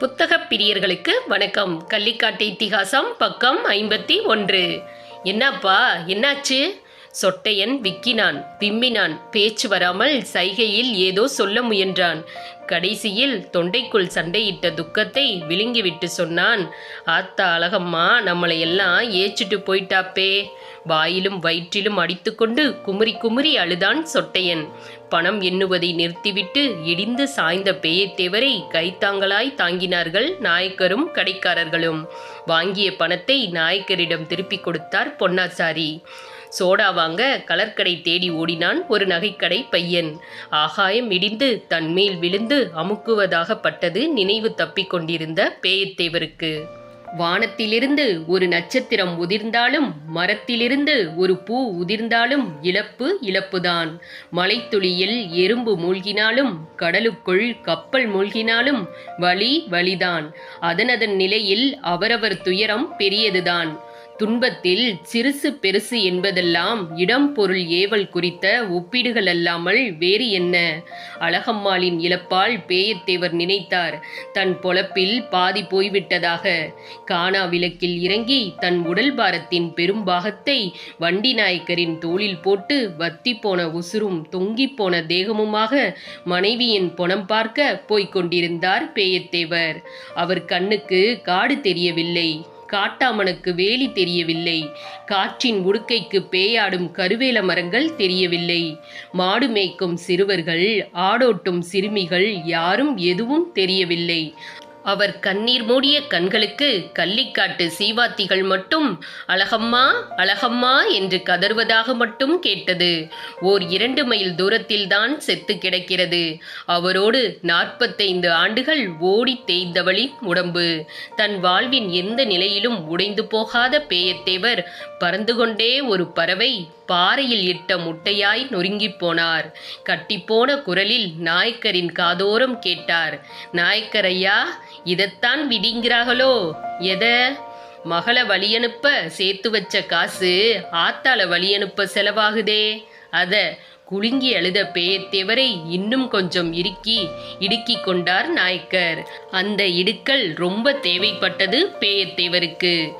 புத்தகப் பிரியர்களுக்கு வணக்கம். கள்ளிக்காட்டு இத்திகாசம் பக்கம் ஐம்பத்தி ஒன்று. என்னப்பா என்னாச்சு? சொட்டையன் விக்கினான் விம்மினான். பேச்சு வராமல் சைகையில் ஏதோ சொல்ல முயன்றான். கடைசியில் தொண்டைக்குள் சண்டையிட்ட துக்கத்தை விழுங்கிவிட்டு சொன்னான் ஆத்தா அழகம்மா நம்மளை எல்லாம் ஏச்சிட்டு போயிட்டாப்பே. வாயிலும் வயிற்றிலும் அடித்துக்கொண்டு குமுறி குமுறி அழுதான் சொட்டையன். பணம் எண்ணுவதை நிறுத்திவிட்டு இடிந்து சாய்ந்த பேயத்தேவரை கைத்தாங்களாய் தாங்கினார்கள் நாயக்கரும் கடைக்காரர்களும். வாங்கிய பணத்தை நாயக்கரிடம் திருப்பிக் கொடுத்தார் பொன்னாசாரி சோடா வாங்க கலர்க்கடை தேடி ஓடினான் ஒரு நகைக்கடை பையன். ஆகாயம் இடிந்து தன்மேல் விழுந்து விழுந்து அமுக்குவதாகப்பட்டது நினைவு தப்பிக் கொண்டிருந்த பேயத்தேவருக்கு. வானத்திலிருந்து ஒரு நட்சத்திரம் உதிர்ந்தாலும் மரத்திலிருந்து ஒரு பூ உதிர்ந்தாலும் இழப்பு இழப்புதான். மலைத்துளியில் எறும்பு மூழ்கினாலும் கடலுக்குள் கப்பல் மூழ்கினாலும் வலி வலிதான். அதனதன் நிலையில் அவரவர் துயரம் பெரியதுதான். துன்பத்தில் சிறுசு பெருசு என்பதெல்லாம் இடம் பொருள் ஏவல் குறித்த ஒப்பீடுகள் அல்லாமல் வேறு என்ன? அழகம்மாளின் இழப்பால் பேயத்தேவர் நினைத்தார். தன் பொழப்பில் பாதி போய்விட்டதாக. காணா விளக்கில் இறங்கி தன் உடல் பாரத்தின் பெரும்பாகத்தை வண்டி நாயக்கரின் தோளில் போட்டு வத்தி போன உசுரும் தொங்கி போன தேகமுமாக மனைவியின் பொணம் பார்க்க போய்க் கொண்டிருந்தார் பேயத்தேவர். அவர் கண்ணுக்கு காடு தெரியவில்லை. காட்டாமனுக்கு வேலி தெரியவில்லை. காற்றின் உடுக்கைக்கு பேயாடும் கருவேல மரங்கள் தெரியவில்லை. மாடு மேய்க்கும் சிறுவர்கள் ஆடோட்டும் சிறுமிகள் யாரும் எதுவும் தெரியவில்லை. அவர் கண்ணீர் மூடிய கண்களுக்கு கள்ளிக்காட்டு சீவாத்திகள் மட்டும் அழகம்மா அழகம்மா என்று கதறுவதாக மட்டும் கேட்டது. ஓர் இரண்டு மைல் தூரத்தில்தான் செத்து கிடக்கிறது. அவரோடு நாற்பத்தைந்து ஆண்டுகள் ஓடி தேய்ந்தவளின் உடம்பு. தன் வாழ்வின் எந்த நிலையிலும் உடைந்து போகாத பேயத்தேவர் பறந்து கொண்டே ஒரு பறவை பாறையில் இட்ட முட்டையாய் நொறுங்கிப் போனார். கட்டிப்போன குரலில் நாயக்கரின் காதோரம் கேட்டார். நாயக்கர் ஐயா இதைத்தான் விடிங்கிறார்களோ? எத? மகளை வழியனுப்ப சேர்த்து வச்ச காசு ஆத்தால வழியனுப்ப செலவாகுதே. அத குலுங்கி அழுத பேயத்தேவரை இன்னும் கொஞ்சம் இறுக்கி இடுக்கி கொண்டார் நாயக்கர். அந்த இடுக்கல் ரொம்ப தேவைப்பட்டது பேயத்தேவருக்கு.